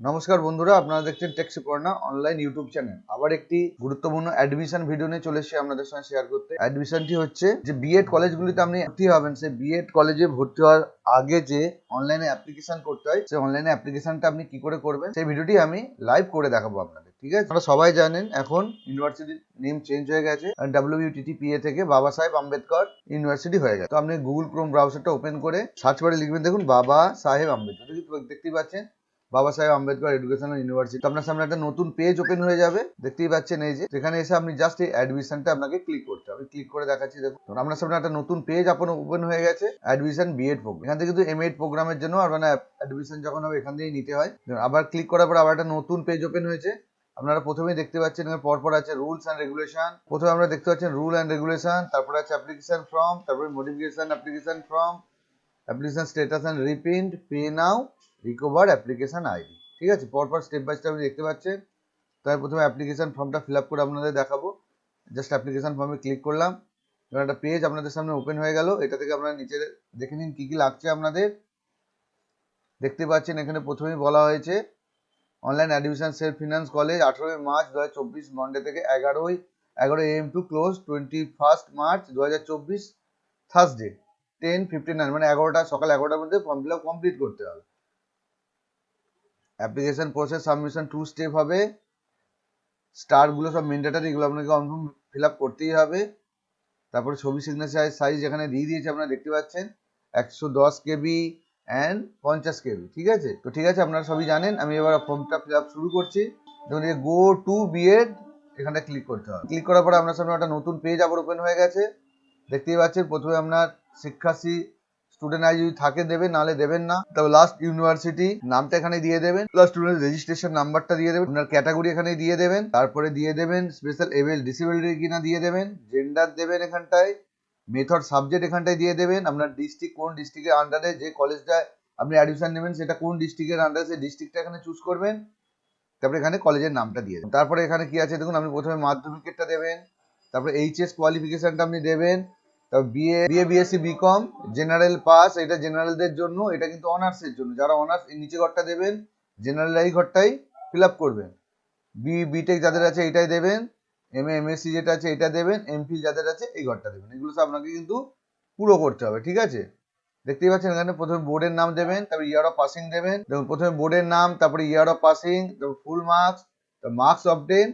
নমস্কার বন্ধুরা, আপনারা দেখছেন টেক্সি পড়না অনলাইন ইউটিউব চ্যানেল আবার একটি গুরুত্বপূর্ণ অ্যাডমিশন ভিডিও নিয়ে চলে এসেছি আপনাদের সঙ্গে শেয়ার করতে। অ্যাডমিশনটি হচ্ছে যে বিএড কলেজগুলিতে আপনি ভর্তি হবেন। সেই বিএড কলেজে ভর্তি হওয়ার আগে যে অনলাইনে অ্যাপ্লিকেশন করতে হয়, সেই অনলাইনে অ্যাপ্লিকেশনটা আপনি কি করে করবেন, সেই ভিডিওটি আমি লাইভ করে দেখাবো আপনাদের, ঠিক আছে? আপনারা সবাই জানেন, এখন ইউনিভার্সিটির নেম চেঞ্জ হয়ে গেছে। ডাব্লিউটিটিপিএ থেকে বাবা সাহেব আম্বেদকর ইউনিভার্সিটি হয়ে গেছে। তো আপনি গুগল ক্রোম ব্রাউজারটা ওপেন করে সার্চ করে লিখবেন। দেখুন, বাবা সাহেব আম্বেদকর দেখতেই পাচ্ছেন বাবা সাহেব আম্বেদকর এডুকেশনাল ইউনিভার্সিটি আপনার সামনে একটা নতুন পেজ ওপেন হয়ে যাবে। দেখতেই পাচ্ছেন এই যে সেখানে এসে আপনি জাস্ট এই অ্যাডমিশনটা আপনাকে ক্লিক করতে হবে। ক্লিক করে দেখাচ্ছি, দেখুন। আপনার সামনে একটা নতুন পেজ আপনার ওপেন হয়ে গেছে অ্যাডমিশন বিএড প্রোগ্রাম এখান থেকে কিন্তু এম এড প্রোগ্রামের জন্য আর মানে অ্যাডমিশন যখন হবে এখান থেকেই নিতে হয়। আবার ক্লিক করার পর আবার একটা নতুন পেজ ওপেন হয়েছে। আপনারা প্রথমেই দেখতে পাচ্ছেন এখানে পরপর আছে রুলস অ্যান্ড রেগুলেশন প্রথমে আমরা দেখতে পাচ্ছেন রুল অ্যান্ড রেগুলেশন তারপর আছে অ্যাপ্লিকেশন ফর্ম তারপরে modification application form application status and reprint pay now recover application ID ঠিক আছে? পরপর স্টেপ বাই স্টেপ দেখতে পাচ্ছেন। তাই প্রথমে অ্যাপ্লিকেশান ফর্মটা ফিল আপ করে আপনাদের দেখাবো। জাস্ট অ্যাপ্লিকেশান ফর্মে ক্লিক করলাম। এবার একটা পেজ আপনাদের সামনে ওপেন হয়ে গেল। এটা থেকে আপনারা নিচে দেখে নিন কী কী লাগছে আপনাদের। দেখতে পাচ্ছেন এখানে প্রথমেই বলা হয়েছে online admission self finance college আঠেরোই মার্চ দু হাজার চব্বিশ মন্ডে থেকে এগারোই এগারো AM to close twenty first March দু হাজার চব্বিশ থার্সডে টেন ফিফটি নাইন মানে এগারোটা, সকাল এগারোটার মধ্যে ফর্ম ফিল আপ কমপ্লিট করতে হবে। Application process submission two step হবে। স্টারগুলো সব মেন্ডেটারি এগুলো আপনাকে কনফার্ম ফিল আপ করতেই হবে। তারপরে ছবি সিগনেচার সাইজ এখানে দিয়ে দিয়েছে আপনারা দেখতে পাচ্ছেন। একশো দশ কেবি অ্যান্ড পঞ্চাশ কেবি, ঠিক আছে? তো ঠিক আছে, আপনারা সবই জানেন। আমি এবার ফর্মটা ফিল আপ শুরু করছি। দেখুন এই গো টু বিএড এখানটা ক্লিক করতে হবে। ক্লিক করার পরে আপনার সামনে একটা নতুন পেজ আবার ওপেন হয়ে গেছে। দেখতেই পাচ্ছেন, প্রথমে আপনার শিক্ষাশ্রী স্টুডেন্ট আই যদি থাকে দেবেন, নাহলে দেবেন না। তবে লাস্ট ইউনিভার্সিটি নামটা এখানে দিয়ে দেবেন প্লাস স্টুডেন্ট রেজিস্ট্রেশন নাম্বারটা দিয়ে দেবেন, আপনার ক্যাটাগরি এখানে দিয়ে দেবেন, তারপরে দিয়ে দেবেন স্পেশাল এবেল ডিসেবিলিটি কিনা দিয়ে দেবেন জেন্ডার দেবেন এখানটায় মেথড সাবজেক্ট এখানটায় দিয়ে দেবেন, আপনার ডিস্ট্রিক্ট কোন ডিস্ট্রিক্টের আন্ডারে যে কলেজটায় আপনি অ্যাডমিশন নেবেন, সেটা কোন ডিস্ট্রিক্টের আন্ডারে সেই ডিস্ট্রিক্টটা এখানে চুজ করবেন, তারপরে এখানে কলেজের নামটা দিয়ে দেবেন। তারপরে এখানে কি আছে দেখুন আপনি প্রথমে মাধ্যমিকেরটা দেবেন, তারপরে এইচএস কোয়ালিফিকেশনটা আপনি দেবেন তারপর BA BA BSc BCom general pass এটা জেনারেলদের জন্য, এটা কিন্তু অনার্সের জন্য। যারা অনার্স নিচে ঘরটা দেবেন জেনারেল এই ঘরটাই ফিল আপ করবেন। বি বিটেক যাদের আছে এটাই দেবেন। এম এ এমএসসি যেটা আছে, এটা দেবেন। এমফিল যাদের আছে, এই ঘরটা দেবেন। এগুলো সব আপনাকে কিন্তু পুরো করতে হবে, ঠিক আছে? দেখতেই পাচ্ছেন এখানে প্রথমে বোর্ডের নাম দেবেন, তারপর ইয়ার অফ পাসিং দেবেন। দেখুন, প্রথমে বোর্ডের নাম, তারপরে ইয়ার অফ পাসিং তারপর full marks marks of ten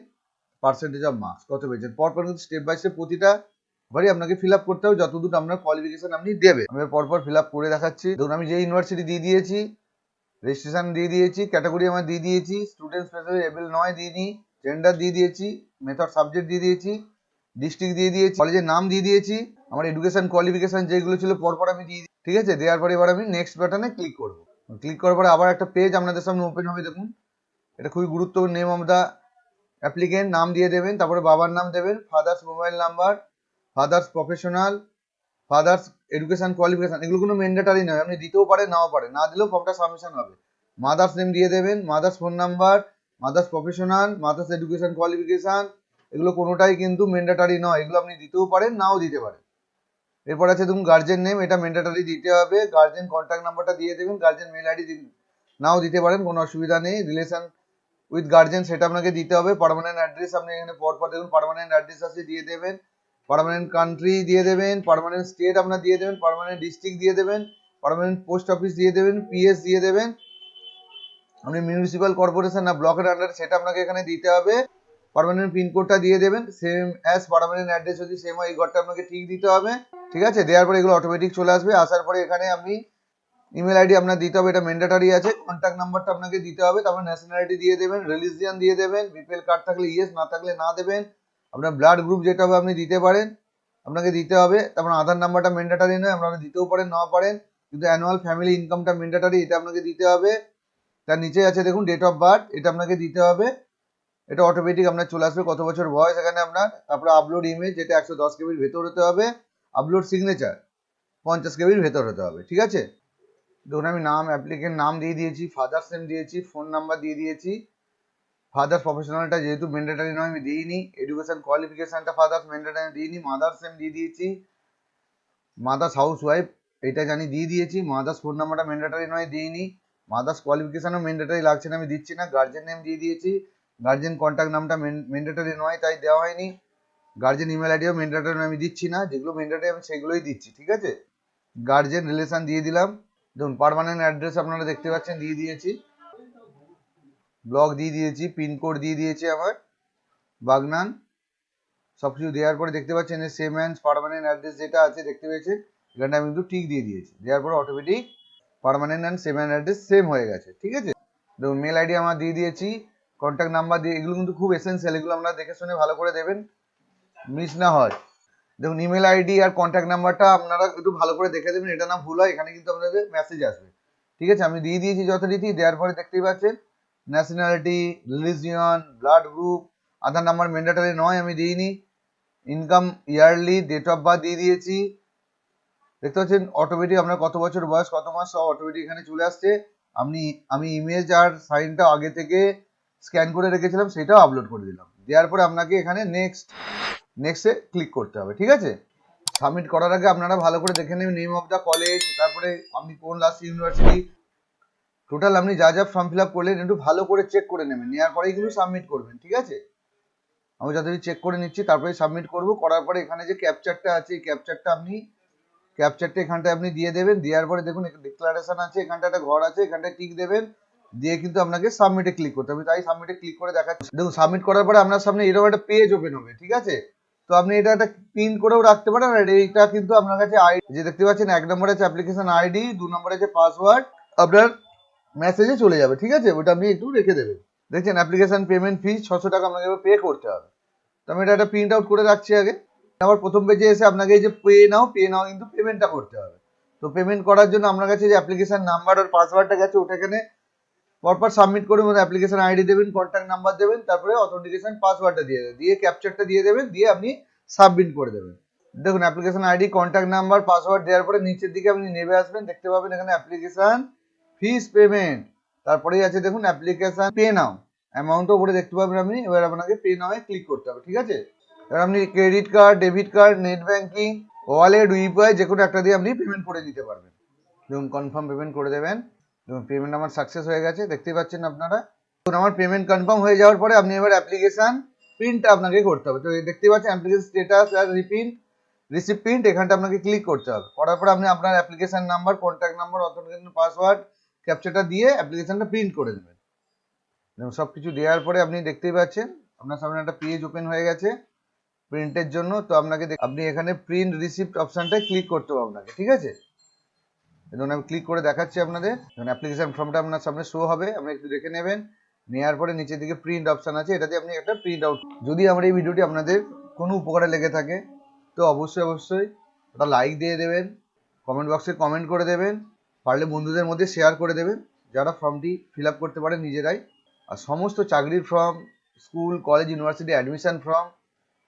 percentage of marks কত পেয়েছেন? পরপর কিন্তু স্টেপ বাই স্টেপ প্রতিটা বারই আপনাকে ফিল আপ করতে হবে, যতদূর আপনার কোয়ালিফিকেশন আপনি দেবেন। আমি পরপর ফিল আপ করে দেখাচ্ছি। ধরুন আমি যে ইউনিভার্সিটি দিয়ে দিয়েছি রেজিস্ট্রেশন দিয়ে দিয়েছি ক্যাটাগরি আমার দিয়ে দিয়েছি স্টুডেন্ট স্পেশাল এবেল নয় দিয়ে দিই জেন্ডার দিয়ে দিয়েছি মেথড সাবজেক্ট দিয়ে দিয়েছি ডিস্ট্রিক্ট দিয়ে দিয়েছি কলেজের নাম দিয়ে দিয়েছি, আমার এডুকেশন কোয়ালিফিকেশন যেগুলো ছিল পরপর আমি দিয়ে ঠিক আছে? দেওয়ার পরে এবার আমি নেক্সট বাটনে ক্লিক করব। ক্লিক করার পরে আবার একটা পেজ আপনাদের সামনে ওপেন হবে, দেখুন। এটা খুবই গুরুত্বপূর্ণ নেম অফ দ্য অ্যাপ্লিকেন্ট নাম দিয়ে দেবেন, তারপরে বাবার নাম দেবেন father's mobile number father's professional father's education qualification এগুলো কোনো ম্যান্ডেটারি নয়। আপনি দিতেও পারেন, নাও পারে না দিলেও ফর্মটা সাবমিশন হবে। মাদার্স নেম দিয়ে দেবেন mother's phone number mother's professional mother's education qualification এগুলো কোনোটাই কিন্তু ম্যান্ডেটারি নয়। এগুলো আপনি দিতেও পারেন, নাও দিতে পারেন। এরপর আছে দেখুন গার্জেন নেম এটা ম্যান্ডেটারি দিতে হবে। গার্জেন কন্ট্যাক্ট নাম্বারটা দিয়ে দেবেন গার্জেন মেল আইডি নাও দিতে পারেন, কোনো অসুবিধা নেই। রিলেশন উইথ গার্জেন সেটা আপনাকে দিতে হবে। পারমানেন্ট অ্যাড্রেস আপনি এখানে পরপর দেখুন পারমানেন্ট অ্যাড্রেস আছে, দিয়ে দেবেন। পার্মানেন্ট কান্ট্রি দিয়ে দেবেন পারমানেন্ট স্টেট আপনার দিয়ে দেবেন পারমানেন্ট ডিস্ট্রিক্ট দিয়ে দেবেন পারমানেন্ট পোস্ট অফিস দিয়ে দেবেন পিএস দিয়ে দেবেন। আপনি মিউনিসিপ্যাল কর্পোরেশন না ব্লকের আন্ডারে সেটা আপনাকে এখানে দিতে হবে। পারমানেন্ট পিনকোডটা দিয়ে দেবেন সেম অ্যাজ পারমানেন্ট অ্যাড্রেস যদি সেম হয়, এই ঘরটা আপনাকে ঠিক দিতে হবে। ঠিক আছে? দেওয়ার পরে এগুলো অটোমেটিক চলে আসবে। আসার পরে এখানে আপনি ইমেল আইডি আপনার দিতে হবে, এটা ম্যান্ডেটারি আছে। কন্ট্যাক্ট নাম্বারটা আপনাকে দিতে হবে, তারপর ন্যাশনালিটি দিয়ে দেবেন রিলিজিয়ান দিয়ে দেবেন বিপিএল কার্ড থাকলে ইয়েস না থাকলে না দেবেন। আপনার ব্লাড গ্রুপ যেটা হবে আপনি দিতে পারেন, আপনাকে দিতে হবে। তারপর আধার নাম্বারটা ম্যান্ডেটারি নয়, আপনারা দিতেও পারেন, নাও পারেন। কিন্তু অ্যানুয়াল ফ্যামিলি ইনকামটা ম্যান্ডেটারি এটা আপনাকে দিতে হবে। তার নিচে আছে দেখুন ডেট অফ বার্থ এটা আপনাকে দিতে হবে। এটা অটোমেটিক আপনার চলে আসবে কত বছর বয়স এখানে আপনার। তারপরে আপলোড ইমেজ যেটা একশো দশ কেবির ভেতর হতে হবে। আপলোড সিগনেচার পঞ্চাশ কেবির ভেতর হতে হবে, ঠিক আছে? ধরুন আমি নাম অ্যাপ্লিকেন্ট নাম দিয়ে দিয়েছি ফাদার্স নেম দিয়েছি ফোন নাম্বার দিয়ে দিয়েছি। ফাদার্স প্রফেশনালটা যেহেতু ম্যান্ডেটারি নয়, আমি দিইনি। এডুকেশন কোয়ালিফিকেশনটা ফাদার্স ম্যান্ডেটারি দিইনি। মাদার্স নেম দিয়ে দিয়েছি। মাদার্স হাউস ওয়াইফ এটা জানি দিয়ে দিয়েছি। মাদার্স ফোন নাম্বারটা ম্যান্ডেটারি নয়, দিইনি। মাদার্স কোয়ালিফিকেশনও ম্যান্ডেটারি লাগছে না, আমি দিচ্ছি না। গার্জেন নেম দিয়ে দিয়েছি। গার্জেন কন্ট্যাক্ট নামটা ম্যান্ডেটারি নয়, তাই দেওয়া হয়নি। গার্জেন ইমেল আইডিও ম্যান্ডেটারি আমি দিচ্ছি না। যেগুলো ম্যান্ডেটারি আমি সেগুলোই দিচ্ছি, ঠিক আছে? গার্জেন রিলেশন দিয়ে দিলাম। দেখুন পারমানেন্ট অ্যাড্রেস আপনারা দেখতে পাচ্ছেন, দিয়ে দিয়েছি। ব্লক দিয়ে দিয়েছি পিনকোড দিয়ে দিয়েছি আমার বাগনান সব কিছু দেওয়ার পরে দেখতে পাচ্ছেন সেম অ্যান্ড পারমানেন্ট অ্যাড্রেস যেটা আছে, দেখতে পেয়েছেন এখানটা আমি কিন্তু ঠিক দিয়ে দিয়েছি। দেওয়ার পরে automatic permanent and same and address same হয়ে গেছে, ঠিক আছে? দেখুন মেল আইডি আমার দিয়ে দিয়েছি কন্ট্যাক্ট নাম্বার দিয়ে, এগুলো কিন্তু খুব এসেন্সিয়াল এগুলো আপনারা দেখে শুনে ভালো করে দেবেন মিস না হয়। দেখুন ইমেল আইডি আর কন্ট্যাক্ট নাম্বারটা আপনারা একটু ভালো করে দেখে দেবেন এটা না ভুল হয়, এখানে কিন্তু আপনাদের মেসেজ আসবে, ঠিক আছে? আমি দিয়ে দিয়েছি যথারীতি, দেওয়ার পরে দেখতেই পাচ্ছেন nationality religion blood group Aadhaar number mandatory নয় আমি দিইনি income yearly date of birth দিয়ে দিয়েছি। দেখতে পাচ্ছেন অটোমেটিক আপনার কত বছর বয়স, কত মাস, সব অটোমেটিক এখানে চলে আসছে। আপনি আমি ইমেজ আর সাইনটা আগে থেকে স্ক্যান করে রেখেছিলাম, সেটাও আপলোড করে দিলাম। দেওয়ার পরে আপনাকে এখানে নেক্সট নেক্সটে ক্লিক করতে হবে, ঠিক আছে? সাবমিট করার আগে আপনারা ভালো করে দেখে নেবেন নেম অফ দ্য কলেজ তারপরে আপনি কোন লাস্ট ইউনিভার্সিটি টোটাল আপনি যা যা ফর্ম ফিল আপ করলেন, একটু ভালো করে চেক করে নেবেন। নেওয়ার পরেই কিন্তু সাবমিট করবেন, ঠিক আছে? আমি যতদিন চেক করে নিচ্ছি, তারপরে সাবমিট করব। করার পরে এখানে যে ক্যাপচারটা আছে, এই ক্যাপচারটা আপনি ক্যাপচারটা এখানটায় আপনি দিয়ে দেবেন। দেওয়ার পরে দেখুন ডিক্লারেশন আছে এখানটা একটা ঘর আছে, এখানটায় টিক দেবেন। দিয়ে কিন্তু আপনাকে সাবমিটে ক্লিক করতে হবে। তাই সাবমিটে ক্লিক করে দেখাচ্ছি। দেখুন সাবমিট করার পরে আপনার সামনে এরকম একটা পেজ ওপেন হবে, ঠিক আছে? তো আপনি এটা একটা প্রিন্ট করেও রাখতে পারেন। আর এইটা কিন্তু আপনার কাছে আইডি যে দেখতে পাচ্ছেন, এক নম্বরে আছে অ্যাপ্লিকেশন আইডি দু নম্বরে আছে পাসওয়ার্ড আপনার মেসেজে চলে যাবে, ঠিক আছে? ওটা আপনি একটু রেখে দেবেন। দেখছেন অ্যাপ্লিকেশন পেমেন্ট ফি ছশো টাকা আপনাকে পে করতে হবে। তো আমি এটা একটা প্রিন্ট আউট করে রাখছি আগে। আবার প্রথম পেজে এসে আপনাকে এই যে পে নাও পে নাও কিন্তু পেমেন্টটা করতে হবে। তো পেমেন্ট করার জন্য আপনার কাছে যে অ্যাপ্লিকেশন নাম্বার আর পাসওয়ার্ডটা গেছে, ওটা এখানে পরপর সাবমিট করে মধ্যে অ্যাপ্লিকেশন আইডি দেবেন কন্ট্যাক্ট নাম্বার দেবেন, তারপরে অথেন্টিকেশন পাসওয়ার্ডটা দিয়ে দেবেন। দিয়ে ক্যাপচারটা দিয়ে দেবেন, দিয়ে আপনি সাবমিট করে দেবেন। দেখুন application ID contact number password দেওয়ার পরে নিচের দিকে আপনি নেমে আসবেন, দেখতে পাবেন এখানে অ্যাপ্লিকেশন ফিস পেমেন্ট তারপরেই আছে দেখুন অ্যাপ্লিকেশন পে নাও অ্যামাউন্টও উপরে দেখতে পাবেন আপনি, এবার আপনাকে পে নাও ক্লিক করতে হবে, ঠিক আছে? এবার আপনি credit card debit card net banking wallet UPI যে কোনো একটা দিয়ে আপনি পেমেন্ট করে দিতে পারবেন। দেখুন কনফার্ম পেমেন্ট করে দেবেন। দেখুন পেমেন্ট আমার সাকসেস হয়ে গেছে দেখতেই পাচ্ছেন আপনারা? দেখুন, আমার পেমেন্ট কনফার্ম হয়ে যাওয়ার পরে আপনি এবার অ্যাপ্লিকেশন প্রিন্ট আপনাকে করতে হবে। তো দেখতে পাচ্ছেন অ্যাপ্লিকেশন স্টেটাস আর রিপ্রিন্ট রিসিপ্ট প্রিন্ট এখানটা আপনাকে ক্লিক করতে হবে। করার পরে আপনি আপনার application number contact number authentication password ক্যাপচারটা দিয়ে অ্যাপ্লিকেশনটা প্রিন্ট করে দেবেন। সব কিছু দেওয়ার পরে আপনি দেখতেই পাচ্ছেন, আপনার সামনে একটা পেজ ওপেন হয়ে গেছে প্রিন্টের জন্য। তো আপনাকে আপনি এখানে প্রিন্ট রিসিপ্ট অপশানটায় ক্লিক করতে হবে আপনাকে, ঠিক আছে? দেখুন, আমি ক্লিক করে দেখাচ্ছি আপনাদের। দেখুন অ্যাপ্লিকেশন ফর্মটা আপনার সামনে শো হবে, আপনি একটু দেখে নেবেন। নেওয়ার পরে নিচের দিকে প্রিন্ট অপশান আছে, এটাতে আপনি একটা প্রিন্ট আউট যদি আমার এই ভিডিওটি আপনাদের কোনো উপকারে লেগে থাকে, তো অবশ্যই অবশ্যই ওটা লাইক দিয়ে দেবেন কমেন্ট বক্সে কমেন্ট করে দেবেন। পারলে বন্ধুদের মধ্যে শেয়ার করে দেবেন। যারা ফর্মটি ফিল আপ করতে পারে নিজেরাই। আর সমস্ত চাকরির form school college university admission form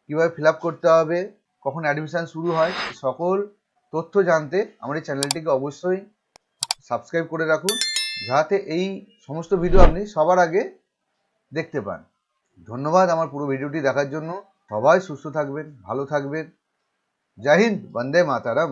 কীভাবে ফিল আপ করতে হবে, কখন অ্যাডমিশান শুরু হয়, সকল তথ্য জানতে আমার এই চ্যানেলটিকে অবশ্যই সাবস্ক্রাইব করে রাখুন। যাতে এই সমস্ত ভিডিও আপনি সবার আগে দেখতে পান। ধন্যবাদ আমার পুরো ভিডিওটি দেখার জন্য। সবাই সুস্থ থাকবেন, ভালো থাকবেন। জয় হিন্দ, বন্দে মাতারাম।